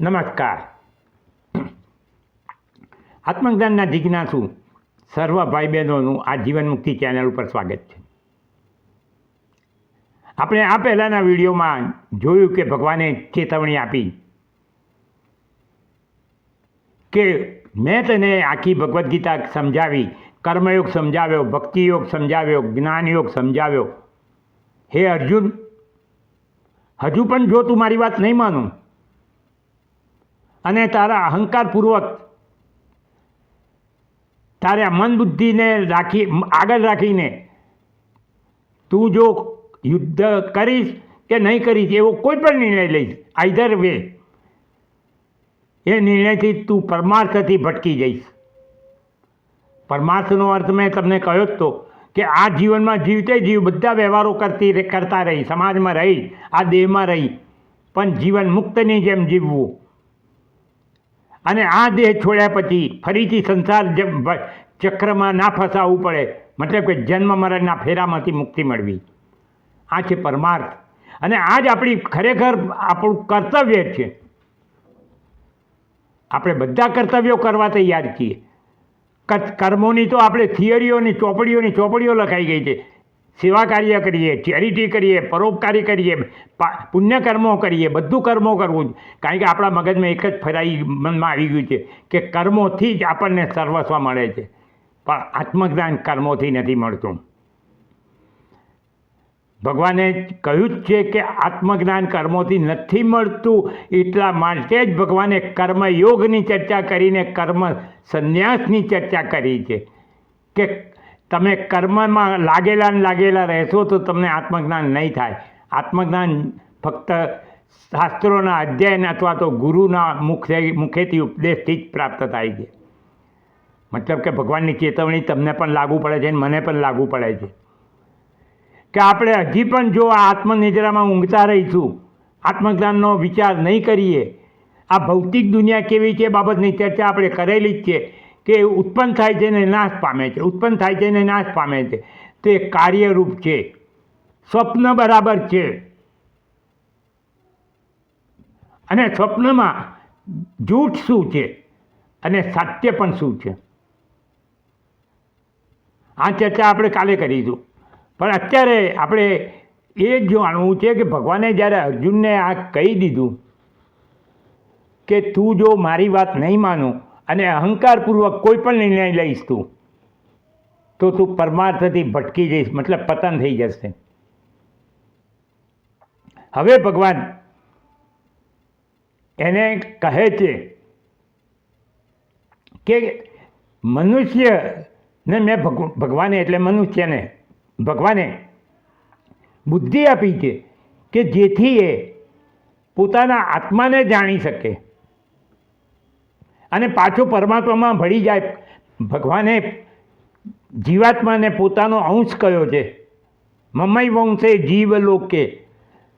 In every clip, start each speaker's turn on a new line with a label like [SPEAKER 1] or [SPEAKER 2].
[SPEAKER 1] નમસ્કાર. આત્મજ્ઞાનના જિજ્ઞાસુ સર્વ ભાઈ બહેનોનું આ જીવન મુક્તિ ચેનલ ઉપર સ્વાગત છે. આપણે આ પહેલાંના વિડીયોમાં જોયું કે ભગવાને ચેતવણી આપી કે મેં તને આખી ભગવદ્ ગીતા સમજાવી, કર્મયોગ સમજાવ્યો, ભક્તિયોગ સમજાવ્યો, જ્ઞાનયોગ સમજાવ્યો. હે અર્જુન, હજુ પણ જો તું મારી વાત નહીં માનું અને તારા અહંકારપૂર્વક તારે મન બુદ્ધિને રાખી, આગળ રાખીને તું જો યુદ્ધ કરીશ કે નહીં કરીશ, એવો કોઈ પણ નિર્ણય લઈશ આઈધર વે એ નિર્ણયથી તું પરમાર્થથી ભટકી જઈશ. પરમાર્થનો અર્થ મેં તમને કહ્યો જ તો કે આ જીવનમાં જીવતે જીવ બધા વ્યવહારો કરતી કરતા રહી, સમાજમાં રહી, આ દેહમાં રહી, પણ જીવન મુક્તની જેમ જીવવું. અને આ દેહ છોડ્યા પછી ફરીથી સંસાર ચક્રમાં ના ફસાવવું પડે. મતલબ કે જન્મ મરણના ફેરામાંથી મુક્તિ મળવી. આ છે પરમાર્થ. અને આ જ આપણી ખરેખર આપણું કર્તવ્ય છે. આપણે બધા કર્તવ્યો કરવા તૈયાર છીએ. કર- કર્મોની તો આપણે થિયરીઓની ચોપડીઓની ચોપડીઓ લખાઈ ગઈ છે. સેવા કાર્ય કરીએ ચેરિટી કરીએ, પરોપકારી કરીએ પુણ્ય કર્મો કરીએ, બધું કર્મો કરવું કારણ કે આપણા મગજમાં એક જ ફરાઈ મનમાં આવી ગયું છે કે કર્મોથી જ આપણને સર્વસ્વ મળે છે. પણ આત્મજ્ઞાન કર્મોથી નથી મળતું. ભગવાને કહ્યું જ છે કે આત્મજ્ઞાન કર્મોથી નથી મળતું એટલા માટે જ ભગવાને કર્મયોગની ચર્ચા કરીને કર્મ સંન્યાસની ચર્ચા કરી છે કે તમે કર્મમાં લાગેલા ને લાગેલા રહેશો તો તમને આત્મજ્ઞાન નહીં થાય. આત્મજ્ઞાન ફક્ત શાસ્ત્રોના અધ્યયન અથવા તો ગુરુના મુખે મુખેથી ઉપદેશથી જ પ્રાપ્ત થાય છે. મતલબ કે ભગવાનની ચેતવણી તમને પણ લાગુ પડે છે અને મને પણ લાગુ પડે છે. કે આપણે હજી પણ જો આ આત્મનિદ્રામાં ઊંઘતા રહીશું, આત્મજ્ઞાનનો વિચાર નહીં કરીએ, આ ભૌતિક દુનિયા કેવી છે બાબતની ચર્ચા આપણે કરેલી જ છે. કે ઉત્પન્ન થાય છે ને નાશ પામે છે, ઉત્પન્ન થાય છે ને નાશ પામે છે. તે કાર્યરૂપ છે. સ્વપ્ન બરાબર છે. અને સ્વપ્નમાં જૂઠ શું છે? અને સત્ય પણ શું છે? આ ચર્ચા આપણે કાલે કરીશું. પણ અત્યારે આપણે એ જાણવું છે કે ભગવાને જ્યારે અર્જુનને આ કહી દીધું કે તું જો મારી વાત નહીં માનું અને અહંકારપૂર્વક કોઈ પણ નિર્ણય લઈશ તું, તો તું પરમાર્થથી ભટકી જઈશ, મતલબ પતન થઈ જશે. હવે ભગવાન એને કહે છે કે મનુષ્યને મેં ભગવાને એટલે મનુષ્યને, ભગવાને બુદ્ધિ આપી છે કે જેથી એ પોતાના આત્માને જાણી શકે. અને પાછો પરમાત્મામાં ભળી જાય. ભગવાને જીવાત્માને પોતાનો અંશ કયો છે? મમ્મય વંશે જીવ લોકે.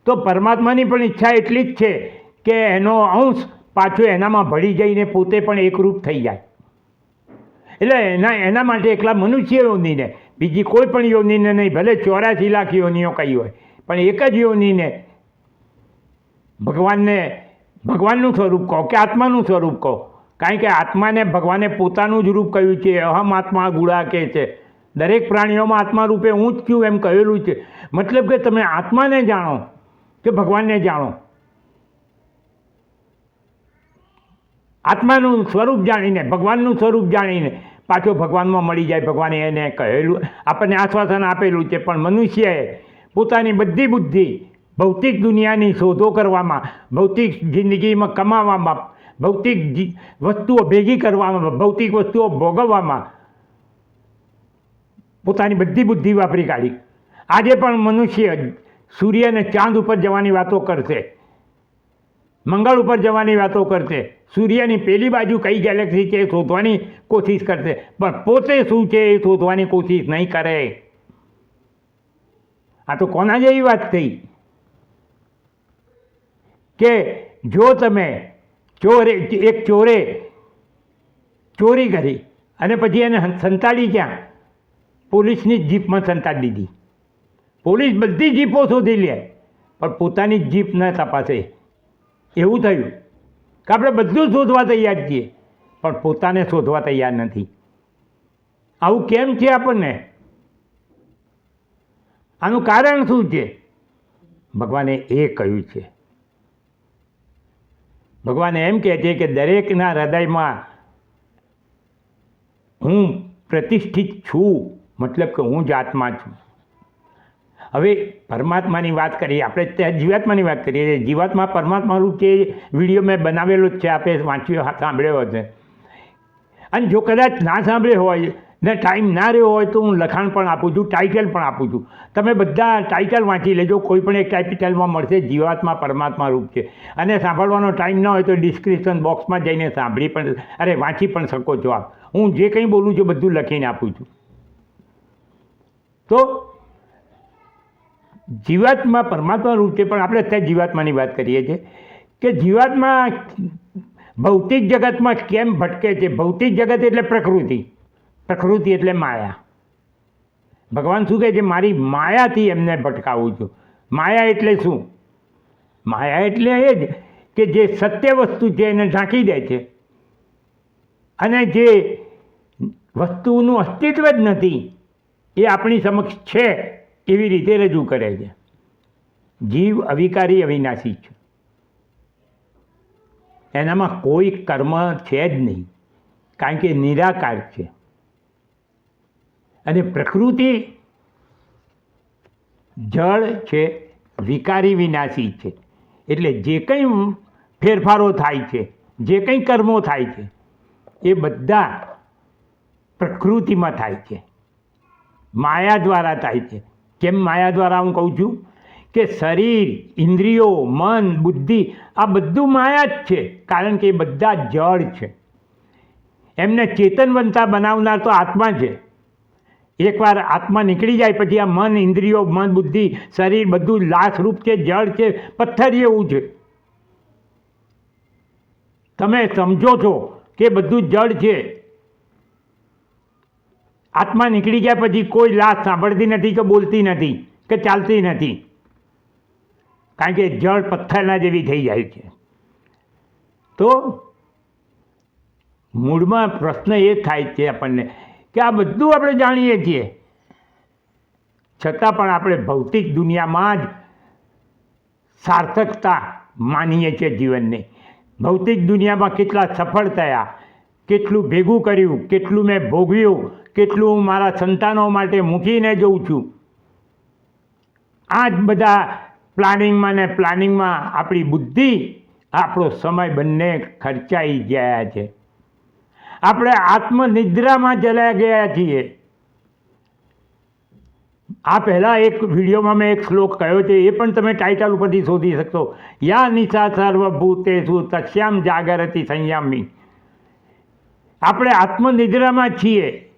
[SPEAKER 1] તો પરમાત્માની પણ ઈચ્છા એટલી જ છે કે એનો અંશ પાછો એનામાં ભળી જઈને પોતે પણ એકરૂપ થઈ જાય. એટલે એના એના માટે એકલા મનુષ્ય યોનીને, બીજી કોઈ પણ યોનીને નહીં, ભલે ચોરાસી લાખ યોનીઓ કહી હોય, પણ એક જ યોનીને ભગવાનને, ભગવાનનું સ્વરૂપ કહો કે આત્માનું સ્વરૂપ કહો. કારણ કે આત્માને ભગવાને પોતાનું જ રૂપ કહ્યું છે, અહમ આત્મા ગુળા કે છે. દરેક પ્રાણીઓમાં આત્મા રૂપે હું જ છું એમ કહેલું છે. મતલબ કે તમે આત્માને જાણો કે ભગવાનને જાણો. આત્માનું સ્વરૂપ જાણીને, ભગવાનનું સ્વરૂપ જાણીને પાછો ભગવાનમાં મળી જાય, ભગવાને એને કહેલું, આપણને આશ્વાસન આપેલું છે. પણ મનુષ્યએ પોતાની બધી બુદ્ધિ ભૌતિક દુનિયાની શોધો કરવામાં, ભૌતિક જિંદગીમાં કમાવામાં ભૌતિક વસ્તુઓ ભેગી કરવામાં, ભૌતિક વસ્તુઓ ભોગવવામાં પોતાની બધી બુદ્ધિ વાપરી કાઢી. આજે પણ મનુષ્ય સૂર્ય અને ચાંદ ઉપર જવાની વાતો કરશે. મંગળ ઉપર જવાની વાતો કરશે. સૂર્યની પેલી બાજુ કઈ ગેલેક્સી છે એ શોધવાની કોશિશ કરશે. પણ પોતે શું છે એ શોધવાની કોશિશ નહીં કરે. આ તો કોના જેવી વાત થઈ? કે જો તમે ચોરે, એક ચોરે, ચોરી કરી અને પછી એને સંતાડી ક્યાં? પોલીસની જ જીપમાં સંતાડી દીધી. પોલીસ બધી જીપો શોધી લે, પણ પોતાની જીપ ન તપાસે. એવું થયું. કે આપણે બધું શોધવા તૈયાર છીએ, પણ પોતાને શોધવા તૈયાર નથી. આવું કેમ છે આપણને? આનું કારણ શું છે? ભગવાને એ કહ્યું છે. ભગવાન એમ કહે છે કે દરેકના હૃદયમાં હું પ્રતિષ્ઠિત છું, મતલબ કે હું જ આત્મા છું. હવે પરમાત્માની વાત કરીએ, આપણે ત્યાં જીવાત્માની વાત કરીએ જીવાત્મા પરમાત્માનું જે વીડિયો મેં બનાવેલો જ છે આપણે વાંચ્યો, સાંભળ્યો હશે. અને જો કદાચ ના સાંભળ્યો હોય ને ટાઈમ ના રહ્યો હોય તો હું લખાણ પણ આપું છું ટાઇટલ પણ આપું છું. તમે બધા ટાઇટલ વાંચી લેજો, કોઈ પણ એક ટાઇટલમાં મળશે, જીવાત્મા પરમાત્મા રૂપ છે. અને સાંભળવાનો ટાઈમ ન હોય તો ડિસ્ક્રિપ્શન બોક્સમાં જઈને સાંભળી પણ, અરે વાંચી પણ શકો છો આપ. હું જે કંઈ બોલું છું બધું લખીને આપું છું. તો જીવાત્મા પરમાત્મા રૂપ છે, પણ આપણે અત્યારે જીવાત્માની વાત કરીએ છીએ કે જીવાત્મા ભૌતિક જગતમાં કેમ ભટકે છે? ભૌતિક જગત એટલે પ્રકૃતિ. પ્રકૃતિ એટલે માયા. ભગવાન શું કહે છે? મારી માયાથી એમને ભટકાવું છું. માયા એટલે શું? માયા એટલે એ જ કે જે સત્ય વસ્તુ છે એને ઢાંકી દે છે. અને જે વસ્તુનું અસ્તિત્વ જ નથી, એ આપણી સમક્ષ છે, એવી રીતે રજૂ કરે છે. જીવ અવિકારી અવિનાશી છે. એનામાં કોઈ કર્મ છે જ નહીં. કારણ કે નિરાકાર છે. અને પ્રકૃતિ જળ છે, વિકારી વિનાશી છે. એટલે જે કંઈ ફેરફારો થાય છે, જે કંઈ કર્મો થાય છે, એ બધા પ્રકૃતિમાં થાય છે. માયા દ્વારા થાય છે. કેમ માયા દ્વારા હું કહું છું? કે શરીર, ઇન્દ્રિયો, મન, બુદ્ધિ, આ બધું માયા જ છે, કારણ કે એ બધા જળ છે. એમને ચેતનવંતા બનાવનાર તો આત્મા છે. એકવાર આત્મા નીકળી જાય, પછી આ મન, ઇન્દ્રિયો, મન, બુદ્ધિ, શરીર બધું લાશરૂપ છે, જળ છે, પથ્થર એવું છે. તમે સમજો છો કે બધું જળ છે. આત્મા નીકળી ગયા પછી કોઈ લાશ સાંભળતી નથી કે બોલતી નથી કે ચાલતી નથી. કારણ કે જળ પથ્થરના જેવી થઈ જાય છે. તો મૂળમાં પ્રશ્ન એ થાય છે આપણને કે આ બધું આપણે જાણીએ છીએ. છતાં પણ આપણે ભૌતિક દુનિયામાં જ સાર્થકતા માનીએ છીએ જીવનને. ભૌતિક દુનિયામાં કેટલા સફળ થયા, કેટલું ભેગું કર્યું, કેટલું મેં ભોગવ્યું, કેટલું હું મારા સંતાનો માટે મૂકીને જઉં છું. આ જ બધા પ્લાનિંગમાં ને પ્લાનિંગમાં આપણી બુદ્ધિ, આપણો સમય બંને ખર્ચાઈ ગયા છે. આપણે આત્મનિદ્રામાં ચલા ગયા છીએ. આ પહેલાં એક વિડીયોમાં મેં એક શ્લોક કહ્યો છે, એ પણ તમે ટાઇટલ ઉપરથી શોધી શકશો. યા નિશા સર્વભૂતેશુ તસ્યામ જાગરતી સંયામી. આપણે આત્મનિદ્રામાં છીએ.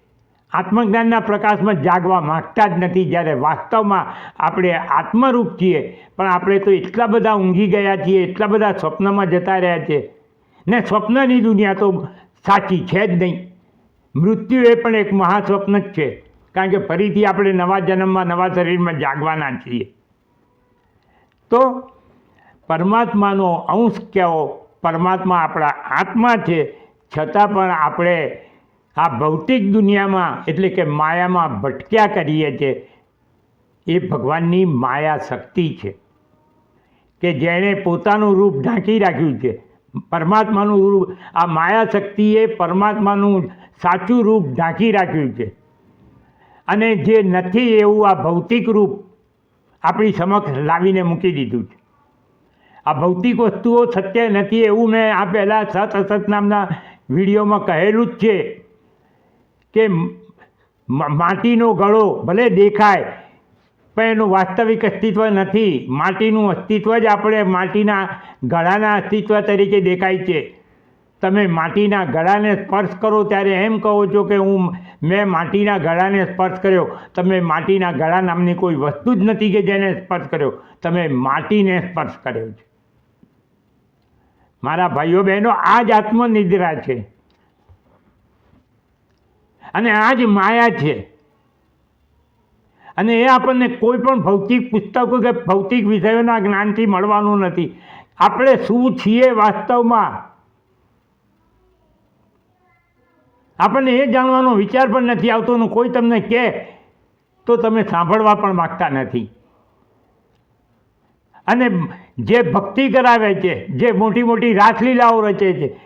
[SPEAKER 1] આત્મજ્ઞાનના પ્રકાશમાં જાગવા માગતા જ નથી. જ્યારે વાસ્તવમાં આપણે આત્મરૂપ છીએ, પણ આપણે તો એટલા બધા ઊંઘી ગયા છીએ, એટલા બધા સ્વપ્નમાં જતા રહ્યા છીએ. ને સ્વપ્નની દુનિયા તો સાચી છે જ નહીં. મૃત્યુ એ પણ એક મહાસ્વપ્ન જ છે. કારણ કે ફરીથી આપણે નવા જન્મમાં, નવા શરીરમાં જાગવાના છીએ. તો પરમાત્માનો અંશ કહેવો પરમાત્મા આપણા આત્મા છે. છતાં પણ આપણે આ ભૌતિક દુનિયામાં, એટલે કે માયામાં ભટક્યા કરીએ છીએ. એ ભગવાનની માયા શક્તિ છે. કે જેણે પોતાનું રૂપ ઢાંકી રાખ્યું છે. પરમાત્માનું રૂપ, આ માયા શક્તિએ પરમાત્માનું સાચું રૂપ ઢાંકી રાખ્યું છે. અને જે નથી એવું આ ભૌતિક રૂપ આપણી સમક્ષ લાવીને મૂકી દીધું છે. આ ભૌતિક વસ્તુઓ સત્ય નથી એવું મેં આ પહેલાં સત અસત નામના વિડીયોમાં કહેલું જ છે કે માટીનો ગળો ભલે દેખાય પણ એનું વાસ્તવિક અસ્તિત્વ નથી. માટીનું અસ્તિત્વ જ આપણે માટીના ગળાના અસ્તિત્વ તરીકે દેખાય છે. તમે માટીના ગળાને સ્પર્શ કરો ત્યારે એમ કહો છો કે હું, મેં માટીના ગળાને સ્પર્શ કર્યો. તમે માટીના ગળા નામની કોઈ વસ્તુ જ નથી કે જેને સ્પર્શ કર્યો. તમે માટીને સ્પર્શ કર્યો છે. મારા ભાઈઓ બહેનો, આ જ આત્મનિદ્રા છે. અને આ જ માયા છે. અને એ આપણને કોઈ પણ ભૌતિક પુસ્તકો કે ભૌતિક વિષયોના જ્ઞાનથી મળવાનું નથી. આપણે શું છીએ વાસ્તવમાં? આપણને એ જાણવાનો વિચાર પણ નથી આવતો કોઈ તમને કહે તો તમે સાંભળવા પણ માગતા નથી. અને જે ભક્તિ કરાવે છે, જે મોટી મોટી રાસલીલાઓ રચે છે,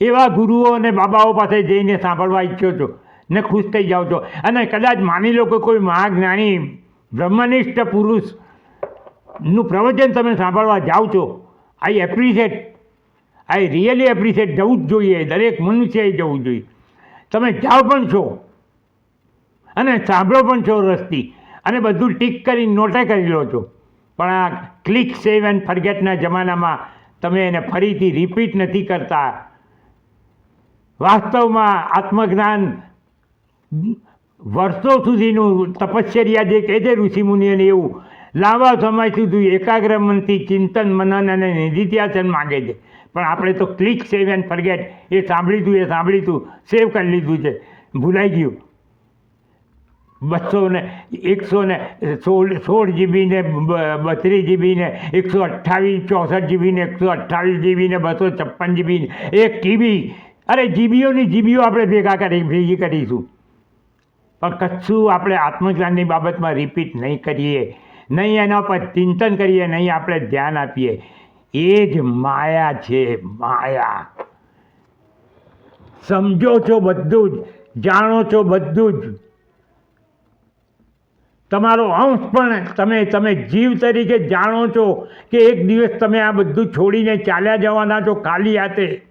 [SPEAKER 1] એવા ગુરુઓ અને બાબાઓ પાસે જઈને સાંભળવા ઈચ્છો છો. ને ખુશ થઈ જાઓ છો. અને કદાચ માની લો કે કોઈ મહાજ્ઞાની બ્રહ્મનિષ્ઠ પુરુષનું પ્રવચન તમે સાંભળવા જાઓ છો. I appreciate I really appreciate જવું જ જોઈએ, દરેક મનુષ્યએ જવું જોઈએ. તમે જાઓ પણ છો અને સાંભળો પણ છો રસ્તી અને બધું ટીક કરી, નોટે કરી લો છો. પણ આ ક્લિક સેવ એન્ડ ફરગેટના જમાનામાં તમે એને ફરીથી રિપીટ નથી કરતા. વાસ્તવમાં આત્મજ્ઞાન વર્ષો સુધીનું તપશ્ચર્યા જે કહે છે ઋષિમુનિઓને એવું, લાંબા સમય સુધી એકાગ્ર મનથી ચિંતન, મનન અને નિધિત્યાસન માગે છે. પણ આપણે તો ક્લિક સેવ એન્ડ ફરગેટ, એ સાંભળીતું એ સાંભળીતું સેવ કરી લીધું છે. ભૂલાઈ ગયું. બસો ને, એકસો ને, સોળ સોળ જીબી ને બત્રીસ જીબી ને, એકસો અઠ્ઠાવીસ, ચોસઠ જીબી ને, એકસો અઠ્ઠાવીસ જીબી ને, બસો છપ્પન જીબી ને, એક ટીબી અરે, જીબીઓની જીબીઓ આપણે ભેગા કરી, ભેગી કરીશું. પણ કશું આપણે આત્મજ્ઞાનની બાબતમાં રિપીટ નહીં કરીએ, નહીં એના પર ચિંતન કરીએ, નહીં આપણે ધ્યાન આપીએ. એ જ માયા છે, માયા. સમજો છો બધું જ, જાણો છો બધું જ. તમારો અંશ પણ તમે તમે જીવ તરીકે જાણો છો કે એક દિવસ તમે આ બધું છોડીને ચાલ્યા જવાના છો ખાલી હાથે.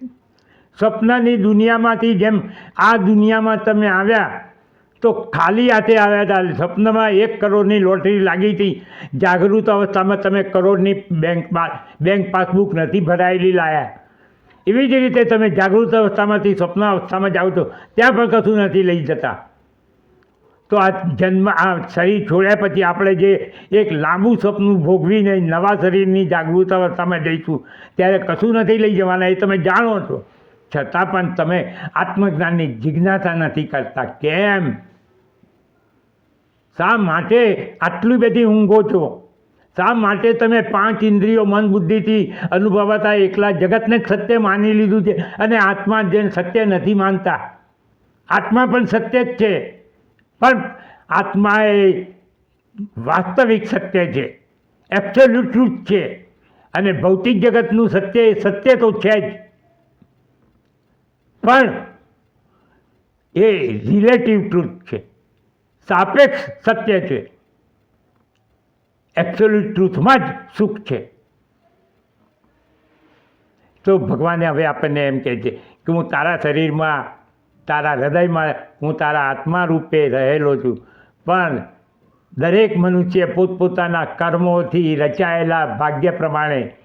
[SPEAKER 1] સપનાની દુનિયામાંથી જેમ આ દુનિયામાં તમે આવ્યા તો ખાલી હાથે આવ્યા હતા. સપનામાં એક કરોડની લોટરી લાગી હતી. જાગૃત અવસ્થામાં તમે કરોડની બેંક બેંક પાસબુક નથી ભરાયેલી લાયા. એવી જ રીતે તમે જાગૃત અવસ્થામાંથી સ્વપ્ન અવસ્થામાં જાઓ તો ત્યાં પણ કશું નથી લઈ જતા. તો આ જન્મ, આ શરીર છોડ્યા પછી આપણે જે એક લાંબુ સપનું ભોગવીને નવા શરીરની જાગૃત અવસ્થામાં જઈશું, ત્યારે કશું નથી લઈ જવાના, એ તમે જાણો છો. છતાં પણ તમે આત્મજ્ઞાનની જિજ્ઞાસા નથી કરતા. કેમ? શા માટે આટલી બધી ઊંઘો છો? શા માટે તમે પાંચ ઇન્દ્રિયો મન બુદ્ધિથી અનુભવાતા એકલા જગતને સત્ય માની લીધું છે અને આત્મા જેને સત્ય નથી માનતા? આત્મા પણ સત્ય જ છે. પણ આત્મા એ વાસ્તવિક સત્ય છે. એબ્સોલ્યુટ ટ્રુથ છે. અને ભૌતિક જગતનું સત્ય એ સત્ય તો છે જ. પણ એ રિલેટિવ ટ્રુથ છે. સાપેક્ષ સત્ય છે. એબ્સોલ્યુટ ટ્રુથમાં જ સુખ છે. તો ભગવાને હવે આપણને એમ કહે છે કે હું તારા શરીરમાં, તારા હૃદયમાં, હું તારા આત્મા રૂપે રહેલો છું. પણ દરેક મનુષ્ય પોતપોતાના કર્મોથી રચાયેલા ભાગ્ય પ્રમાણે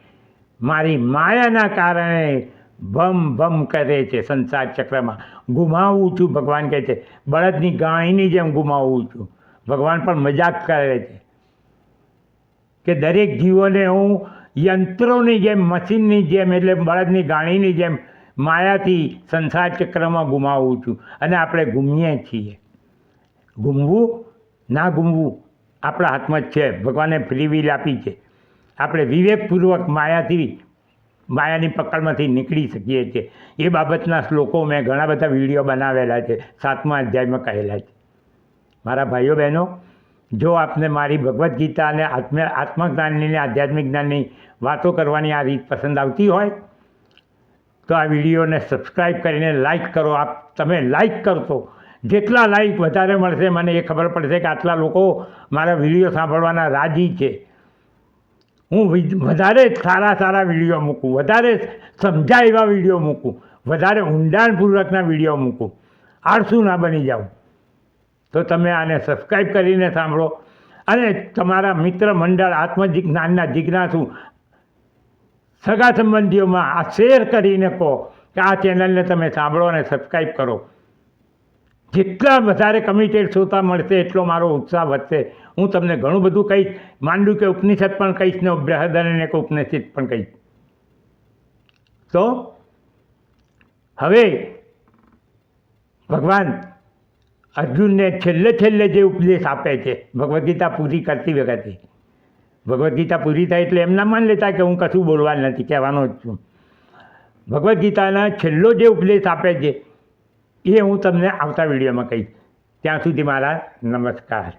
[SPEAKER 1] મારી માયાના કારણે ભમ ભમ કરે છે સંસાર ચક્રમાં. ગુમાવું છું, ભગવાન કહે છે. બળદની ગાણીની જેમ ગુમાવું છું. ભગવાન પણ મજાક કરે છે કે દરેક જીવોને હું યંત્રોની જેમ, મશીનની જેમ, એટલે બળદની ગાણીની જેમ, માયાથી સંસાર ચક્રમાં ગુમાવું છું. અને આપણે ગુમીએ છીએ. ગુમવું? ના ગુમવું. આપણા હાથમાં જ છે. ભગવાને ફ્રી વિલ આપી છે. આપણે વિવેકપૂર્વક માયાથી માયાની પકડમાંથી નીકળી શકીએ છીએ. એ બાબતના શ્લોકો મેં ઘણા બધા વીડિયો બનાવેલા છે, સાતમા અધ્યાયમાં કહેલા છે. મારા ભાઈઓ બહેનો, જો આપને મારી ભગવદ્ ગીતા અને આત્મ, આત્મજ્ઞાનની અને આધ્યાત્મિક જ્ઞાનની વાતો કરવાની આ રીત પસંદ આવતી હોય, તો આ વિડીયોને સબસ્ક્રાઈબ કરીને લાઈક કરો. આપ, તમે લાઈક કરશો. જેટલા લાઈક વધારે મળશે, મને એ ખબર પડશે કે આટલા લોકો મારા વીડિયો સાંભળવાના રાજી છે. હું વધારે સારા સારા વીડિયો મૂકું, વધારે સમજાય એવા વીડિયો મૂકું, વધારે ઊંડાણપૂર્વકના વીડિયો મૂકું. આળસુ ના બની જાઉં. તો તમે આને સબસ્ક્રાઈબ કરીને સાંભળો. અને તમારા મિત્ર મંડળ આત્મજ્ઞાનના જિજ્ઞાસુ સગા સંબંધીઓમાં આ શેર કરીને કહો કે આ ચેનલને તમે સાંભળો અને સબસ્ક્રાઈબ કરો. જેટલા વધારે કમિટેડ શ્રોતા મળશે, એટલો મારો ઉત્સાહ વધશે. હું તમને ઘણું બધું કહીશ. માંડું કે ઉપનિષદ પણ કહીશ ને બૃહદને કે ઉપનિષદ પણ કહીશ. તો, હવે ભગવાન અર્જુનને છેલ્લે છેલ્લે જે ઉપદેશ આપે છે, ભગવદ્ ગીતા પૂરી કરતી વખતે. ભગવદ્ ગીતા પૂરી થાય એટલે એમ ના માન લેતા કે હું કશું બોલવા નથી કહેવાનો જ છું. ભગવદ્ ગીતાના છેલ્લો જે ઉપદેશ આપે છે એ હું તમને આવતા વિડીયોમાં કહીશ. ત્યાં સુધી મારા નમસ્કાર.